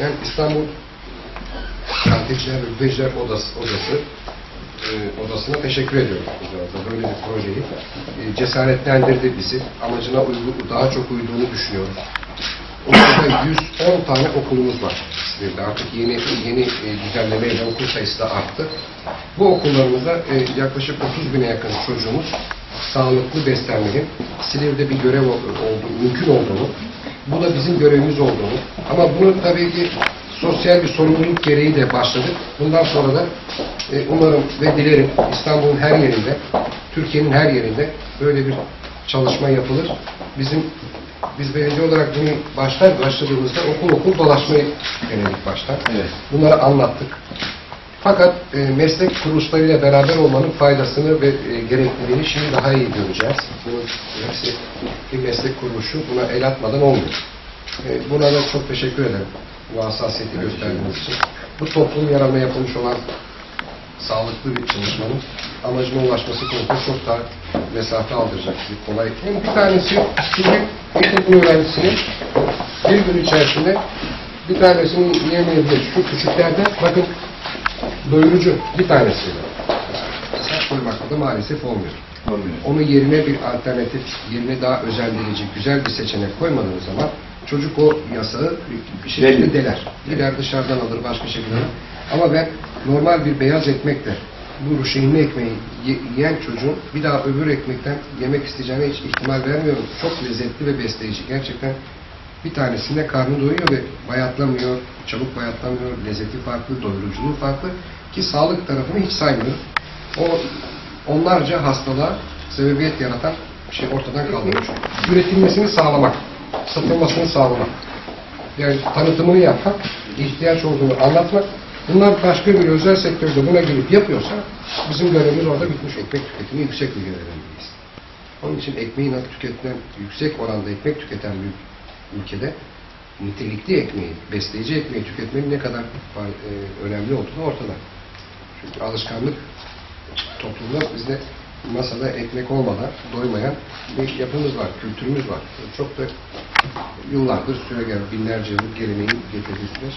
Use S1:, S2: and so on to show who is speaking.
S1: Ben İstanbul Kanticiler ve Bürgerciler Odası, odası e, odasına teşekkür ediyorum. Böyle bir projeyi e, cesaretlendirdi bizi. Amacına uygun, daha çok uyduğunu düşünüyorum. Okulda 110 tane okulumuz var İzmir'de. Artık yeni yeni e, düzenlemeyle okul sayısı da arttı. Bu okullarımızda e, yaklaşık 30 bine yakın çocuğumuz sağlıklı beslenmenin Silivri'de bir görev oldu, mümkün olduğunu bu da bizim görevimiz olduğunu ama bunu tabii ki sosyal bir sorumluluk gereği de başladık. Bundan sonra da e, umarım ve dilerim İstanbul'un her yerinde, Türkiye'nin her yerinde böyle bir çalışma yapılır. Bizim biz belediye olarak bunu başlar başladığımızda okul okul dolaşmayı denedik baştan.
S2: Evet.
S1: Bunları anlattık. Fakat e, meslek kuruluşlarıyla beraber olmanın faydasını ve e, gerekliliğini şimdi daha iyi göreceğiz. Bunun hepsi bir meslek kuruluşu buna el atmadan olmuyor. E, buna da çok teşekkür ederim. Bu hassasiyeti gösterdiğiniz için. Bu toplum yararına yapılmış olan sağlıklı bir çalışmanın amacına ulaşması konusunda çok daha mesafe aldıracak bir kolay. Hem bir tanesi şimdi ilkokul öğrencisinin bir gün içerisinde bir tanesinin yiyemeyebilir. Şu küçüklerde bakın doyurucu bir tanesi. Sert koymakla da maalesef olmuyor.
S2: Olmuyor.
S1: Onun yerine bir alternatif, yerine daha özendirici, güzel bir seçenek koymadığınız zaman çocuk o yasağı bir şekilde
S2: Deli.
S1: deler. Gider dışarıdan alır, başka şekilde alır. Ama ben normal bir beyaz ekmekle bu ruşeynli ekmeği ye- yiyen çocuğun bir daha öbür ekmekten yemek isteyeceğine hiç ihtimal vermiyorum. Çok lezzetli ve besleyici. Gerçekten bir tanesinde karnı doyuyor ve bayatlamıyor, çabuk bayatlamıyor, lezzeti farklı, doyuruculuğu farklı ki sağlık tarafını hiç saymıyorum. O onlarca hastalığa sebebiyet yaratan şey ortadan kaldırmış. Üretilmesini sağlamak, satılmasını sağlamak. Yani tanıtımını yapmak, ihtiyaç olduğunu anlatmak. Bunlar başka bir özel sektörde buna girip yapıyorsa bizim görevimiz orada bitmiş. Ekmek tüketimi yüksek bir görevimiz. Onun için ekmeği nasıl tüketilen, yüksek oranda ekmek tüketen bir ülkede nitelikli ekmeği, besleyici ekmeği tüketmenin ne kadar e, önemli olduğu ortada. Çünkü alışkanlık toplumda bizde masada ekmek olmadan doymayan bir yapımız var, kültürümüz var. Çok da yıllardır süre gelen, binlerce yıllık geleneğin getirdiği süreç.